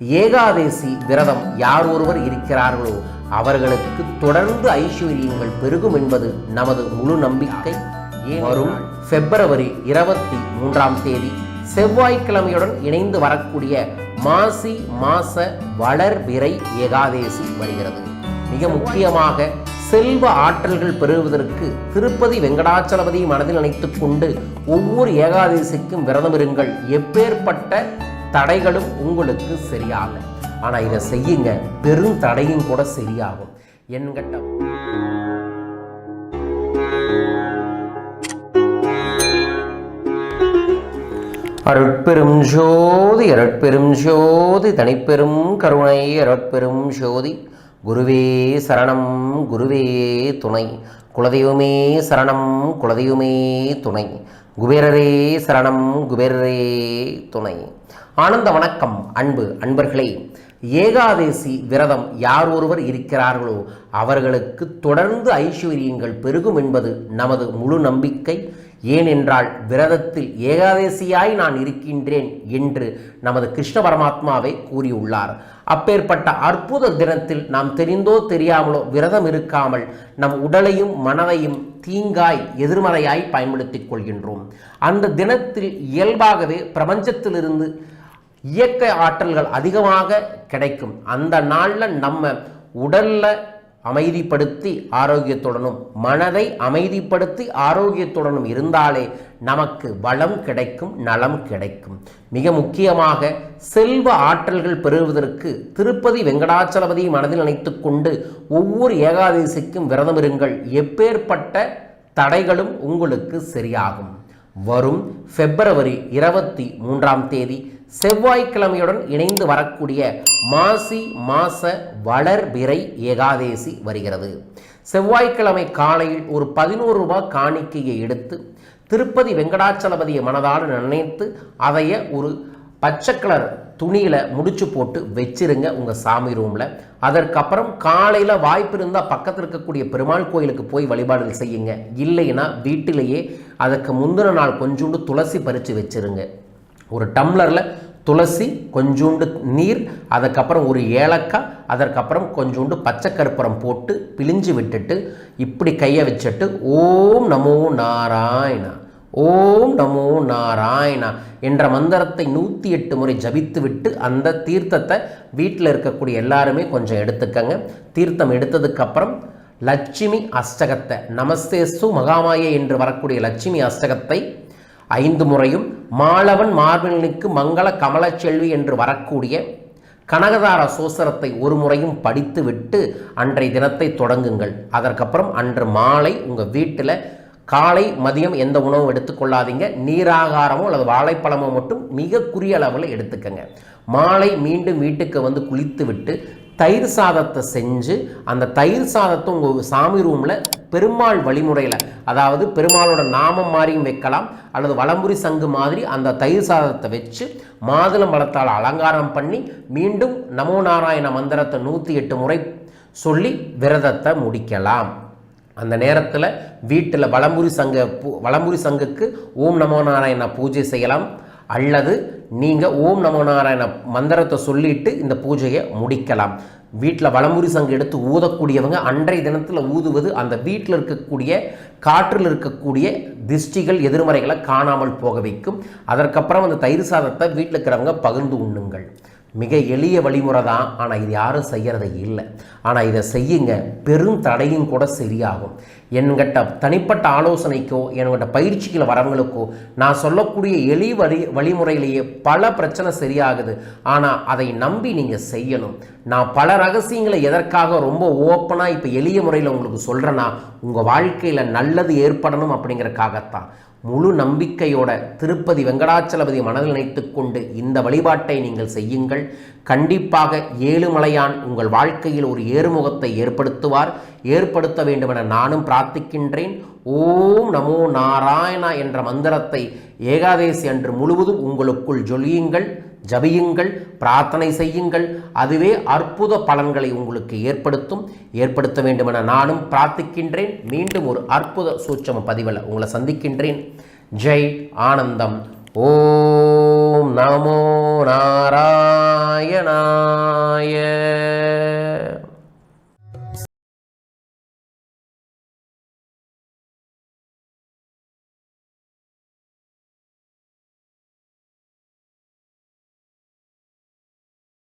ஏகாதேசி விரதம் யார் ஒருவர் இருக்கிறார்களோ அவர்களுக்கு தொடர்ந்து ஐஸ்வர்யங்கள் பெருகும் என்பது நமது முழு நம்பிக்கை. வரும் பிப்ரவரி இருபத்தி மூன்றாம் தேதி செவ்வாய்க்கிழமையுடன் இணைந்து வரக்கூடிய மாசி மாச வளர்பிறை ஏகாதேசி வருகிறது. மிக முக்கியமாக செல்வ ஆற்றல்கள் பெறுவதற்கு திருப்பதி வெங்கடாச்சலபதி மனதில் நினைத்துக்கொண்டு ஒவ்வொரு ஏகாதேசிக்கும் விரதம் இருங்கள் எப்பேற்பட்ட தடைகளும் உங்களுக்கு சரியாகும் ஆனா இதை செய்யுங்க. பெரும் தடையும் கூட சரியாகும். என்கிட்ட அருட்பெரும் ஜோதி அருட்பெரும் ஜோதி தனிப்பெரும் கருணை அருட்பெரும் ஜோதி. குருவே சரணம் குருவே துணை. குலதெய்வமே சரணம் குலதெய்வமே துணை. குபேரரே சரணம் குபேரரே துணை. ஆனந்த வணக்கம் அன்பு அன்பர்களே. ஏகாதேசி விரதம் யார் ஒருவர் இருக்கிறார்களோ அவர்களுக்கு தொடர்ந்து ஐஸ்வர்யங்கள் பெருகும் என்பது நமது முழு நம்பிக்கை. ஏனென்றால் விரதத்தில் ஏகாதேசியாய் நான் இருக்கின்றேன் என்று நமது கிருஷ்ண பரமாத்மாவை கூறியுள்ளார். அப்பேற்பட்ட அற்புத தினத்தில் நாம் தெரிந்தோ தெரியாமலோ விரதம் இருக்காமல் நம் உடலையும் மனதையும் தீங்காய் எதிர்மறையாய் பயன்படுத்திக் கொள்கின்றோம். அந்த தினத்தில் இயல்பாகவே பிரபஞ்சத்திலிருந்து இயக்க ஆற்றல்கள் அதிகமாக கிடைக்கும். அந்த நாளில் நம்ம உடல்ல அமைதிப்படுத்தி ஆரோக்கியத்துடனும் மனதை அமைதிப்படுத்தி ஆரோக்கியத்துடனும் இருந்தாலே நமக்கு வளம் கிடைக்கும் நலம் கிடைக்கும். மிக முக்கியமாக செல்வ ஆற்றல்கள் பெறுவதற்கு திருப்பதி வெங்கடாச்சலபதியை மனதில் நினைத்து கொண்டு ஒவ்வொரு ஏகாதசிக்கும் விரதம் இருங்கள். எப்பேற்பட்ட தடைகளும் உங்களுக்கு சரியாகும். வரும் பிப்ரவரி இருபத்தி மூன்றாம் தேதி செவ்வாய்க்கிழமையுடன் இணைந்து வரக்கூடிய மாசி மாச வளர்பிறை ஏகாதேசி வருகிறது. செவ்வாய்க்கிழமை காலையில் ஒரு பதினோரு ரூபாய் காணிக்கையை எடுத்து திருப்பதி வெங்கடாச்சலபதியை மனதால் நினைத்து அதைய ஒரு பச்சை கலர் துணியில் முடிச்சு போட்டு வச்சிருங்க உங்கள் சாமி ரூமில். அதற்கப்புறம் காலையில் வாய்ப்பு இருந்தால் பக்கத்தில் இருக்கக்கூடிய பெருமாள் கோயிலுக்கு போய் வழிபாடுகள் செய்யுங்க. இல்லைன்னா வீட்டிலேயே அதுக்கு முந்தின நாள் கொஞ்சோண்டு துளசி பறித்து வச்சிருங்க. ஒரு டம்ளரில் துளசி கொஞ்சோண்டு நீர் அதுக்கப்புறம் ஒரு ஏலக்காய் அதற்கப்புறம் கொஞ்சோண்டு பச்சை கருப்பரம் போட்டு பிழிஞ்சு விட்டுட்டு இப்படி கையை வச்சுட்டு ஓம் நமோ நாராயணா ஓம் நமோ நாராயணா என்ற மந்திரத்தை நூற்றி எட்டு முறை ஜபித்து விட்டு அந்த தீர்த்தத்தை வீட்டில் இருக்கக்கூடிய எல்லாருமே கொஞ்சம் எடுத்துக்கங்க. தீர்த்தம் எடுத்ததுக்கப்புறம் லட்சுமி அஷ்டகத்தை நமஸ்தேசு மகாமாயே என்று வரக்கூடிய லட்சுமி அஷ்டகத்தை ஐந்து முறையும் மாளவன் மார்பினுக்கு மங்கள கமலச்செல்வி என்று வரக்கூடிய கனகதார சோசரத்தை ஒரு முறையும் படித்துவிட்டு அன்றைய தினத்தை தொடங்குங்கள். அதற்கப்புறம் அன்று மாலை உங்கள் வீட்டில் காலை மதியம் எந்த உணவும் எடுத்துக்கொள்ளாதீங்க நீராகாரமோ அல்லது வாழைப்பழமோ மட்டும் மிக குறிய அளவில் எடுத்துக்கங்க. மாலை மீண்டும் வீட்டுக்கு வந்து குளித்துவிட்டு தயிர் சாதத்தை செஞ்சு அந்த தயிர் சாதத்தை உங்கள் சாமி ரூமில் பெருமாள் வழிமுறையில் அதாவது பெருமாளோட நாமம் மாதிரியும் வைக்கலாம். அல்லது வளம்புரி சங்கு மாதிரி அந்த தயிர் சாதத்தை வச்சு மாதுளம் பழத்தால் அலங்காரம் பண்ணி மீண்டும் நமோ நாராயண மந்திரத்தை நூற்றி எட்டு முறை சொல்லி விரதத்தை முடிக்கலாம். அந்த நேரத்தில் வீட்டில் வளம்புரி சங்க பூ வளம்புரி சங்குக்கு ஓம் நமோ நாராயண பூஜை செய்யலாம். அல்லது நீங்கள் ஓம் நமோ நாராயண மந்திரத்தை சொல்லிட்டு இந்த பூஜையை முடிக்கலாம். வீட்டில் வளமுறி சங்கு எடுத்து ஊதக்கூடியவங்க அன்றைய தினத்தில் ஊதுவது அந்த வீட்டில் இருக்கக்கூடிய காற்றில் இருக்கக்கூடிய திஷ்டிகள் எதிர்மறைகளை காணாமல் போக வைக்கும். அதற்கப்புறம் அந்த தயிர் சாதத்தை வீட்டில் இருக்கிறவங்க பகிர்ந்து உண்ணுங்கள். மிக எளிய வழிமுறை தான் ஆனால் இது யாரும் செய்கிறது இல்லை. ஆனால் இதை செய்யுங்க. பெரும் தடையும் கூட சரியாகும். என்கிட்ட தனிப்பட்ட ஆலோசனைக்கோ என்கிட்ட பயிற்சிகள் வரவங்களுக்கோ நான் சொல்லக்கூடிய எளிய வழி வழிமுறையிலேயே பல பிரச்சனை சரியாகுது. ஆனால் அதை நம்பி நீங்கள் செய்யணும். நான் பல ரகசியங்களை எதற்காக ரொம்ப ஓப்பனாக இப்போ எளிய முறையில் உங்களுக்கு சொல்கிறேன்னா உங்கள் வாழ்க்கையில் நல்லது ஏற்படணும் அப்படிங்கிறக்காகத்தான் முழு நம்பிக்கையோட திருப்பதி வெங்கடாச்சலபதி மனதில் நினைத்துக் கொண்டு இந்த வழிபாட்டை நீங்கள் செய்யுங்கள். கண்டிப்பாக ஏழுமலையான் உங்கள் வாழ்க்கையில் ஒரு ஏறுமுகத்தை ஏற்படுத்துவார். ஏற்படுத்த வேண்டுமென நானும் பிரார்த்திக்கின்றேன். ஓம் நமோ நாராயணா என்ற மந்திரத்தை ஏகாதேசி அன்று முழுவதும் உங்களுக்குள் ஜொலியுங்கள். ஜபியுங்கள் பிரார்த்தனை செய்யுங்கள். அதுவே அற்புத பலன்களை உங்களுக்கு ஏற்படுத்தும். ஏற்படுத்த வேண்டுமென நானும் பிரார்த்திக்கின்றேன். மீண்டும் ஒரு அற்புத சூட்சம பதிவில் உங்களை சந்திக்கின்றேன். ஜெய் ஆனந்தம். ஓம் ஓம் நமோ நாராயணாய.